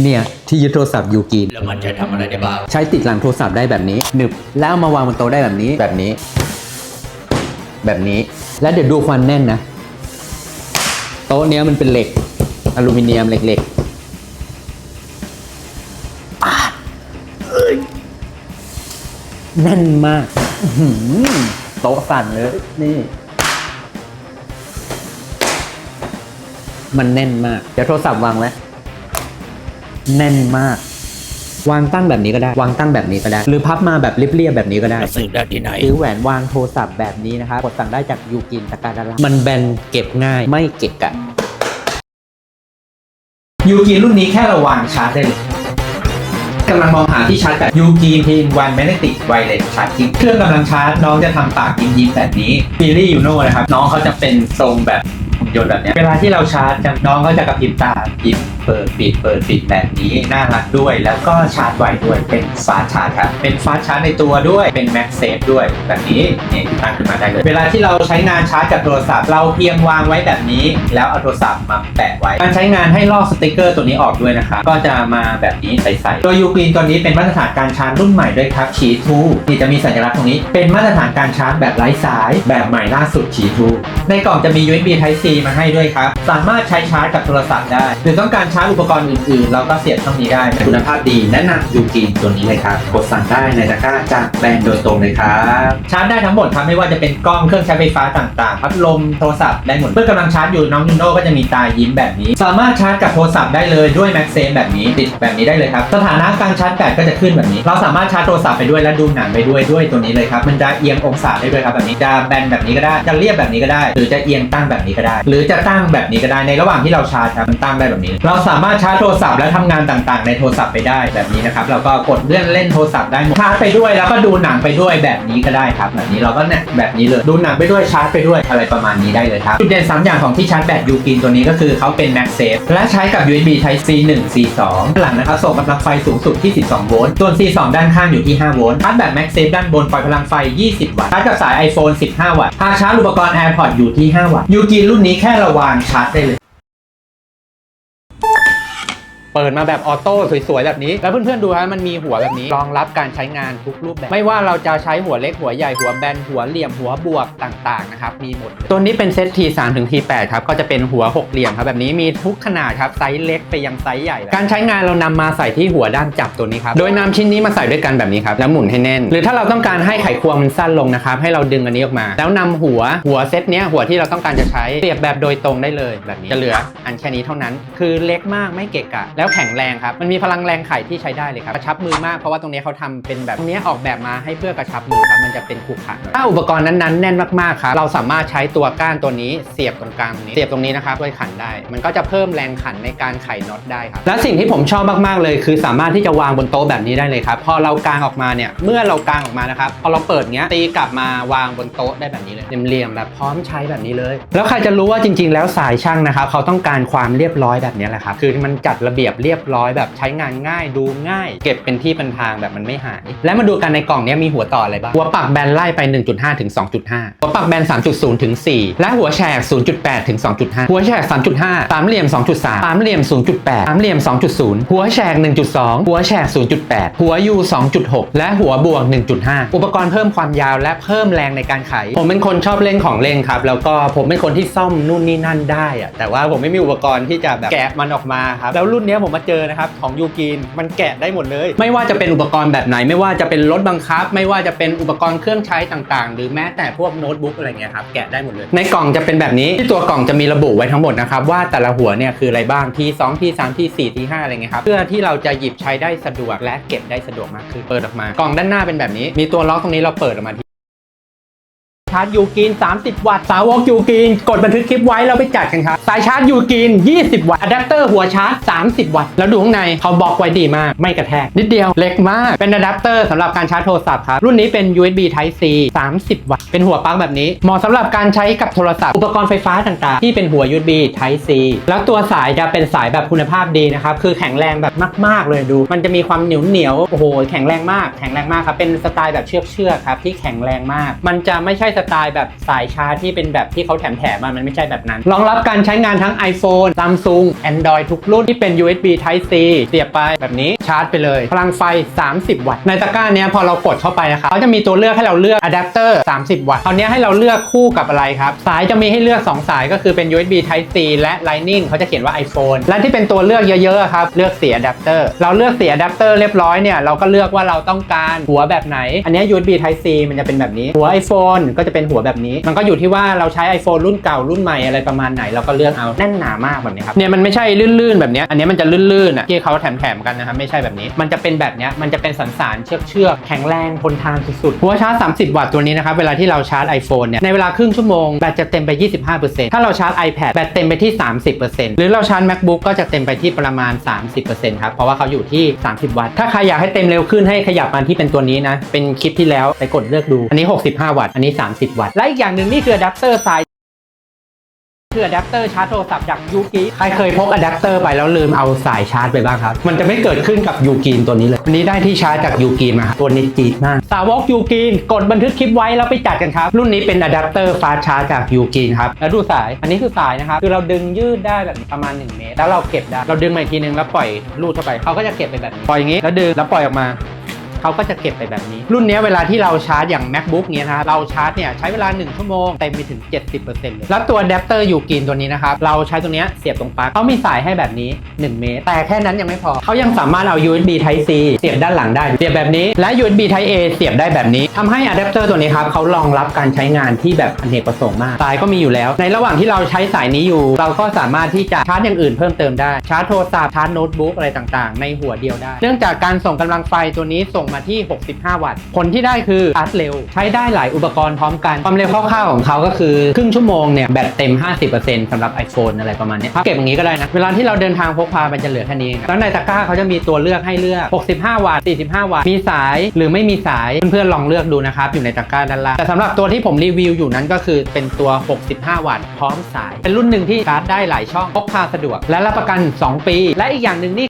เนี่ยที่ยึดโทรศัพท์ยูกินแล้วมันจะทำอะไรได้บ้าง ใช้ติดหลังโทรศัพท์ได้แบบนี้หนึบแล้วเอามาวางบนโต๊ะได้แบบนี้แบบนี้ แบบนี้แล้วเดี๋ยวดูความแน่นนะ โต๊ะเนี้ยมันเป็นเหล็ก อลูมิเนียมเหล็กๆอะเอ้ยแน่นมากอื้อหือโต๊ะสั่นเลยนี่มันแน่นมาก เดี๋ยวโทรศัพท์วางไว้ แน่นมาก วางตั้งแบบนี้ก็ได้ วางตั้งแบบนี้ก็ได้ หรือพับมาแบบเรียบๆแบบนี้ก็ได้แล้วซื้อได้ที่ไหน ซื้อแหวนวางโทรศัพท์แบบนี้นะครับกดสั่งได้จากยูกินตะการดารามันแบนเก็บง่าย ไม่เก็บกะยูกินรุ่นนี้แค่เราวางชาร์จได้เลยกำลังมองหาที่ชาร์จแบบยูกินทีนวันแมกเนติกไวเลสชาร์จริงเครื่องกำลังชาร์จน้องจะทำปากยิ้มยิ้มๆแบบนี้ฟีลี่ยูโน่นะครับ น้องเขาจะเป็นทรงแบบหุ่น ยนต์แบบเนี้ยเวลาที่เราชาร์จน้องเขาจะกระพริบตายิ้มเปิดปิดเปิดปิดแบบนี้น่ารักด้วย แล้วก็ชาร์จไวด้วยเป็นฟาสชาร์จครับเป็นฟาสชาร์จในตัวด้วยเป็นแม็กเซฟด้วยแบบนี้นี่ตั้งขึ้นมาได้เลย เวลาที่เราใช้งานชาร์จกับโทรศัพท์เราเพียงวางไว้แบบนี้ แล้วเอาโทรศัพท์มาแปะไว้ การใช้งานให้ลอกสติกเกอร์ตัวนี้ออกด้วยนะครับก็จะมาแบบนี้ใสๆตัวยูกรีนตัวนี้เป็นมาตรฐานการชาร์จรุ่นใหม่ด้วยครับชีทูนี่จะมีสัญลักษณ์ตรงนี้ เป็นมาตรฐานการชาร์จแบบไร้สาย แบบใหม่ล่าสุดชีทูในกล่องจะมี USB Type C มาให้ด้วยครับ สามารถใช้ชาร์จกับโทรศัพท์ได้ หรือต้องการชาร์จอุปกรณ์อื่นๆ เราก็เสียบช่องนี้ได้ คุณภาพดีแนะนำยูกินตัวนี้เลยครับ กดสั่งได้ในตะกร้าจากแบรนด์โดยตรงเลยครับ ชาร์จได้ทั้งหมดครับไม่ว่าจะเป็นกล้องเครื่องใช้ไฟฟ้าต่างๆ พัดลมโทรศัพท์ได้หมด เมื่อกำลังชาร์จอยู่น้องยูโน่ก็จะมีตายิ้มแบบนี้ สามารถชาร์จกับโทรศัพท์ได้เลยด้วยแม็กเซมแบบนี้ติดแบบนี้ได้เลยครับ สถานะการชาร์จแบตก็จะขึ้นแบบนี้ เราสามารถชาร์จโทรศัพท์ไปด้วยและดูหนังไปด้วยด้วยตัวนี้เลยครับ มันจะเอียงองศาได้ด้วยครับแบบนี้ จะแบนแบบนี้ก็ได้ จะเรียบแบบนี้ก็ได้ หรือจะเอียงตั้งแบบนี้ก็ได้รือจะตั้งแบบนี้ก็ได้ในระหว่างที่เราชาร์จครับมันตั้งได้แบบนี้ เราสามารถชาร์จโทรศัพท์และทำงานต่างๆ ในโทรศัพท์ไปได้แบบนี้นะครับเราก็กดเลื่อนเล่นโทรศัพท์ได้ชาร์จไปด้วยแล้วก็ดูหนังไปด้วยแบบนี้ก็ได้ครับ แบบนี้เราก็เนี่ยแบบนี้เลยดูหนังไปด้วยชาร์จไปด้วยอะไรประมาณนี้ได้เลยครับจุดเด่นสามอย่างของที่ชาร์จแบตยูกินตัวนี้ก็คือเขาเป็น MagSafe และใช้กับ USB Type C 1 C 2หลังนะครับส่งกำลังไฟสูงสุดที่ 12 โวลต์ส่วน C 2ด้านข้างอยู่ที่ 5 โวลต์ชาร์จแบบ MagSafe ด้านบนปล่อยพลังไฟ 20 วัตต์ชาร์จกับสาย iPhone 15 วัตต์หากชาร์จอุปกรณ์ AirPods อยู่ที่ 5 วัตต์ยูกินรุ่นนี้แค่ระวางชาร์จได้เลย เปิดมาแบบออโต้สวยๆ แบบนี้ แล้วเพื่อนๆดูฮะมันมีหัวแบบนี้รองรับการใช้งานทุกรูปแบบ ไม่ว่าเราจะใช้หัวเล็กหัวใหญ่หัวแบนหัวเหลี่ยมหัวบวกต่างๆนะครับมีหมด ตัวนี้เป็นเซต T3 ถึง T8 ครับก็จะเป็นหัวหกเหลี่ยมครับแบบนี้มีทุกขนาดครับไซส์เล็กไปยังไซส์ใหญ่ การใช้งานเรานำมาใส่ที่หัวด้านจับตัวนี้ครับโดยนำชิ้นนี้มาใส่ด้วยกันแบบนี้ครับแล้วหมุนให้แน่น หรือถ้าเราต้องการให้ไขควงมันสั้นลงนะครับให้เราดึงอันนี้ออกมา แล้วนำหัวหัวเซตเนี้ยหัวที่เราต้องการจะใช้เสียบแบบโดยตรงได้เลย แบบนี้จะเหลืออันแค่นี้เท่านั้น คือเล็กมากไม่เกะกะแล้วแข็งแรงครับมันมีพลังแรงไขที่ใช้ได้เลยครับกระชับมือมากเพราะว่าตรงนี้เขาทำเป็นแบบตรงนี้ออกแบบมาให้เพื่อกระชับมือครับมันจะเป็นขรุขระหน่อยถ้าอุปกรณ์นั้นๆแน่นมากๆครับเราสามารถใช้ตัวก้านตัวนี้เสียบตรงกลางตรงนี้เสียบตรงนี้นะครับด้วยขันได้ มันก็จะเพิ่มแรงขันในการไขน็อตได้ครับและสิ่งที่ผมชอบมากๆเลย คือสามารถที่จะวางบนโต๊ะแบบนี้ได้เลยครับพอเรากางออกมาเนี่ยเมื่อเรากางออกมานะครับพอเราเปิดเงี้ยตีกลับมาวางบนโต๊ะได้แบบนี้เลยเหลี่ยมๆแบบพร้อมใช้แบบนี้เลย แล้วใครจะรู้ว่าจริง ๆ แล้วสายช่างนะครับเขาต้องการความเรียบร้อยแบบนี้แหละครับคือมันจัดระเบียบเรียบร้อยแบบใช้งานง่ายดูง่าย เก็บเป็นที่เป็นทางแบบมันไม่หาย และมาดูกันในกล่องนี้มีหัวต่ออะไรบ้าง หัวปักแบนไล่ไป 1.5 ถึง 2.5 หัวปักแบน 3.0 ถึง 4 และหัวแฉก 0.8 ถึง 2.5 หัวแฉก 3.5 สามเหลี่ยม 2.3 สามเหลี่ยม 0.8 สามเหลี่ยม 2.0 หัวแฉก 1.2 หัวแฉก 0.8 หัว U 2.6 และหัวบวก 1.5 อุปกรณ์เพิ่มความยาวและเพิ่มแรงในการไข ผมเป็นคนชอบเล่นของเล่นครับ แล้วก็ผมเป็นคนที่ซ่อมนู่นนี่นั่นได้อะแต่ว่าผมไม่มีอุปกรณ์ที่จะแบบแกะมันออกมาครับแล้วรุ่นนี้ผมมาเจอนะครับของยูกินมันแกะได้หมดเลย ไม่ว่าจะเป็นอุปกรณ์แบบไหน ไม่ว่าจะเป็นรถบังคับ ไม่ว่าจะเป็นอุปกรณ์เครื่องใช้ต่างๆ หรือแม้แต่พวกโน้ตบุ๊กอะไรเงี้ยครับแกะได้หมดเลย ในกล่องจะเป็นแบบนี้ที่ตัวกล่องจะมีระบุไว้ทั้งหมดนะครับว่าแต่ละหัวเนี่ยคืออะไรบ้าง T2 T3 T4 T5 อะไรเงี้ยครับเพื่อที่เราจะหยิบใช้ได้สะดวกและเก็บได้สะดวกมากขึ้นเปิดออกมากล่องด้านหน้าเป็นแบบนี้ มีตัวล็อกตรงนี้เราเปิดออกมา ชาร์จยูกิน 30 วัตต์สาวกยูกิน กดบันทึกคลิปไว้เราไปจัดกันครับ สายชาร์จยูกิน 20 วัตต์อะแดปเตอร์หัวชาร์จ 30 วัตต์ แล้วดูข้างในเขาบล็อกไว้ดีมาก ไม่กระแทก นิดเดียวเล็กมาก เป็นอะแดปเตอร์สำหรับการชาร์จโทรศัพท์ครับ รุ่นนี้เป็น USB Type C 30 วัตต์ เป็นหัวปลั๊กแบบนี้ เหมาะสำหรับการใช้กับโทรศัพท์ อุปกรณ์ไฟฟ้าต่างๆ ที่เป็นหัว USB Type C แล้วตัวสายจะเป็นสายแบบคุณภาพดีนะครับ คือแข็งแรงแบบมาก ๆ เลยดู มันจะมีความเหนียวเหนียวโอ้โห แข็งแรงมาก แข็งแรงมากครับ เป็นสไตล์แบบเชือกๆครับที่แข็งแรงมาก มันจะไม่ใช่สไตล์แบบสายชาร์จที่เป็นแบบที่เขาแถมแถมมามันไม่ใช่แบบนั้น รองรับการใช้งานทั้ง iPhone Samsung Android ทุกรุ่นที่เป็น USB Type C เสียบไปแบบนี้ชาร์จไปเลย พลังไฟ 30 วัตต์ ในตะกร้าเนี้ยพอเรากดเข้าไปนะครับเขาจะมีตัวเลือกให้เราเลือกอะแดปเตอร์ 30 วัตต์คราวเนี้ยให้เราเลือกคู่กับอะไรครับ สายจะมีให้เลือก 2 สายก็คือเป็น USB Type C และ Lightning เขาจะเขียนว่า iPhone และที่เป็นตัวเลือกเยอะๆครับเลือกเสียอะแดปเตอร์เราเลือกเสียอะแดปเตอร์เรียบร้อยเนี่ยเราก็เลือกว่าเราต้องการหัวแบบไหน อันนี้ USB Type C มันจะเป็นแบบนี้หัว iPhone ก็จะเป็นหัวแบบนี้ มันก็อยู่ที่ว่าเราใช้ iPhone รุ่นเก่ารุ่นใหม่อะไรประมาณไหนเราก็เลือกเอาแน่นหนามากแบบนี้ครับเนี่ยมันไม่ใช่ลื่นๆแบบนี้อันนี้มันจะลื่นๆอะที่เขาแถมๆกันนะครับไม่ใช่แบบนี้ มันจะเป็นแบบนี้มันจะเป็นสันสานเชือกเชือกแข็งแรงทนทานสุดๆหัวชาร์จ 30 วัตต์ตัวนี้นะครับเวลาที่เราชาร์จ iPhone เนี่ยในเวลาครึ่งชั่วโมงแบตจะเต็มไป 25%ถ้าเราชาร์จ iPad แบตเต็มไปที่ 30%หรือเราชาร์จ MacBook ก็จะเต็มไปที่ประมาณ 30%ครับเพราะว่าเขาอยู่ที่ 30 วัตต์ถ้าใครอยากให้เต็มเร็วขึ้นให้ขยับมาที่เป็นตัวนี้นะเป็นคลิปที่แล้วไปกดเลือกดูอันนี้ 65 วัตต์อันนี้ 30วัตต์ และอีกอย่างหนึ่งนี่คืออะแดปเตอร์สายคืออะแดปเตอร์ชาร์จโทรศัพท์จากยูกิใครเคยพกอะแดปเตอร์ไปแล้วลืมเอาสายชาร์จไปบ้างครับ มันจะไม่เกิดขึ้นกับยูกินตัวนี้เลย วันนี้ได้ที่ชาร์จจากยูกินมา ตัวนี้จีดมาก สาวกยูกินกดบันทึกคลิปไว้แล้วไปจัดกันครับ รุ่นนี้เป็นอะแดปเตอร์ฟาสชาร์จจากยูกินครับ แล้วดูสาย อันนี้คือสายนะครับ คือเราดึงยืดได้แบบประมาณ 1 เมตร แล้วเราเก็บได้ เราดึงมาอีกทีนึงแล้วปล่อยลูดเข้าไป เขาก็จะเก็บไปแบบปล่อยอย่างนี้ แล้วดึง แล้วปล่อยออกมา เขาก็จะเก็บไปแบบนี้ รุ่นนี้เวลาที่เราชาร์จอย่าง macbook เนี้ยนะเราชาร์จเนี่ยใช้เวลา 1 ชั่วโมงเต็มไปถึง 70%เลยแล้วตัวอะแดปเตอร์ยูกินตัวนี้นะครับเราใช้ตัวเนี้ยเสียบตรงปลั๊กเขามีสายให้แบบนี้ 1 เมตร แต่แค่นั้นยังไม่พอเขายังสามารถเอา USB Type C เสียบด้านหลังได้เสียบแบบนี้และ USB Type A เสียบได้แบบนี้ทำให้อะแดปเตอร์ตัวนี้ครับเขารองรับการใช้งานที่แบบอเนกประสงค์มากสายก็มีอยู่แล้ว ในระหว่างที่เราใช้สายนี้อยู่ เราก็สามารถที่จะชาร์จอย่างอื่นเพิ่มเติมได้ชาร์จโทรศัพท์ชาร์จโน้ตบุ๊กอะไรต่างๆ ในหัวเดียวได้ เนื่องจากการส่งกำลังไฟตัวนี้ส่งมาที่ 65 วัตต์ ผลที่ได้คือชาร์จเร็ว ใช้ได้หลายอุปกรณ์พร้อมกัน ความเร็วคร่าวๆของเขาก็คือครึ่งชั่วโมงเนี่ยแบตเต็ม 50%สำหรับ iPhone อะไรประมาณนี้พับเก็บอย่างนี้ก็ได้นะ เวลาที่เราเดินทางพกพามันจะเหลือแค่นี้แล้วในตะกร้าเขาจะมีตัวเลือกให้เลือก 65 วัตต์ 45 วัตต์ มีสายหรือไม่มีสาย เพื่อนๆลองเลือกดูนะครับอยู่ในตะกร้าด้านล่างแต่สำหรับตัวที่ผมรีวิวอยู่นั้นก็คือเป็นตัว 65 วัตต์พร้อมสาย เป็นรุ่นหนึ่งที่ชาร์จได้หลายช่องพกพาสะดวกและรับประกัน 2 ปี และอีกอย่างหนึ่งนี่